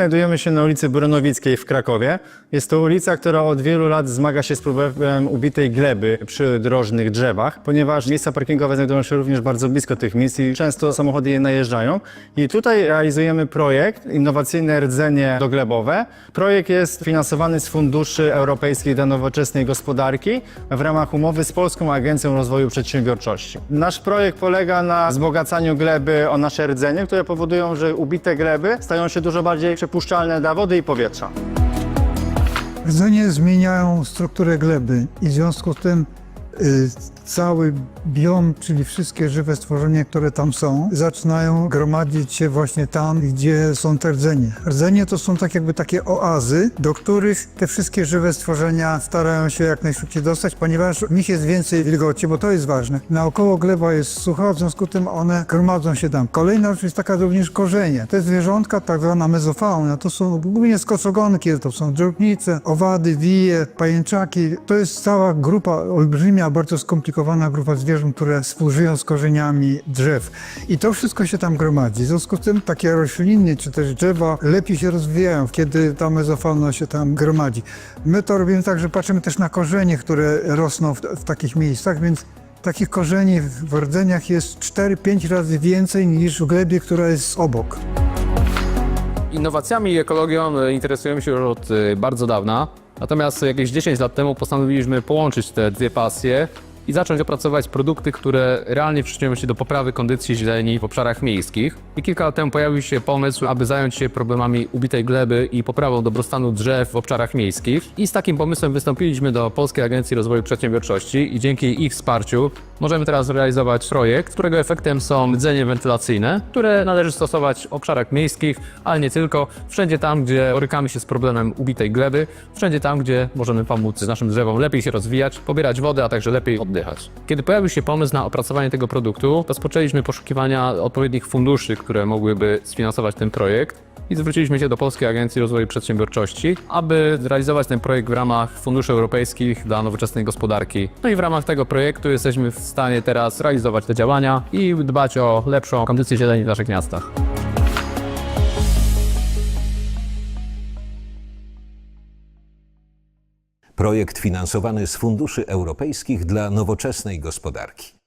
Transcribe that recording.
Znajdujemy się na ulicy Bronowickiej w Krakowie. Jest to ulica, która od wielu lat zmaga się z problemem ubitej gleby przy drożnych drzewach, ponieważ miejsca parkingowe znajdują się również bardzo blisko tych miejsc i często samochody je najeżdżają. I tutaj realizujemy projekt innowacyjne rdzenie doglebowe. Projekt jest finansowany z funduszy europejskich dla nowoczesnej gospodarki w ramach umowy z Polską Agencją Rozwoju Przedsiębiorczości. Nasz projekt polega na wzbogacaniu gleby o nasze rdzenie, które powodują, że ubite gleby stają się dużo bardziej przepuszczalne dla wody i powietrza. Rdzenie zmieniają strukturę gleby i w związku z tym cały biom, czyli wszystkie żywe stworzenia, które tam są, zaczynają gromadzić się właśnie tam, gdzie są te rdzenie. Rdzenie to są tak jakby takie oazy, do których te wszystkie żywe stworzenia starają się jak najszybciej dostać, ponieważ w nich jest więcej wilgoci, bo to jest ważne. Naokoło gleba jest sucha, w związku z tym one gromadzą się tam. Kolejna rzecz jest taka również korzenie. Te zwierzątka, tak zwana mezofauna, to są głównie skoszogonki, to są drobnice, owady, wije, pajęczaki. To jest cała grupa, olbrzymia, bardzo skomplikowana grupa zwierząt, które współżyją z korzeniami drzew. I to wszystko się tam gromadzi. W związku z tym takie rośliny czy też drzewa lepiej się rozwijają, kiedy ta mezofauna się tam gromadzi. My to robimy tak, że patrzymy też na korzenie, które rosną w, w takich miejscach, więc takich korzeni w rdzeniach jest 4-5 razy więcej niż w glebie, która jest obok. Innowacjami i ekologią interesujemy się już od e, bardzo dawna. Natomiast jakieś 10 lat temu postanowiliśmy połączyć te dwie pasje i zacząć opracować produkty, które realnie przyczynią się do poprawy kondycji zieleni w obszarach miejskich. I kilka lat temu pojawił się pomysł, aby zająć się problemami ubitej gleby i poprawą dobrostanu drzew w obszarach miejskich. I z takim pomysłem wystąpiliśmy do Polskiej Agencji Rozwoju Przedsiębiorczości i dzięki ich wsparciu możemy teraz realizować projekt, którego efektem są rdzenie wentylacyjne, które należy stosować w obszarach miejskich, ale nie tylko. Wszędzie tam, gdzie borykamy się z problemem ubitej gleby, wszędzie tam, gdzie możemy pomóc naszym drzewom lepiej się rozwijać, pobierać wodę, a także lepiej oddychać. Kiedy pojawił się pomysł na opracowanie tego produktu, rozpoczęliśmy poszukiwania odpowiednich funduszy, które mogłyby sfinansować ten projekt i zwróciliśmy się do Polskiej Agencji Rozwoju Przedsiębiorczości, aby zrealizować ten projekt w ramach funduszy europejskich dla nowoczesnej gospodarki. No i w ramach tego projektu jesteśmy w stanie teraz realizować te działania i dbać o lepszą kondycję zieleni w naszych miastach. Projekt finansowany z funduszy europejskich dla nowoczesnej gospodarki.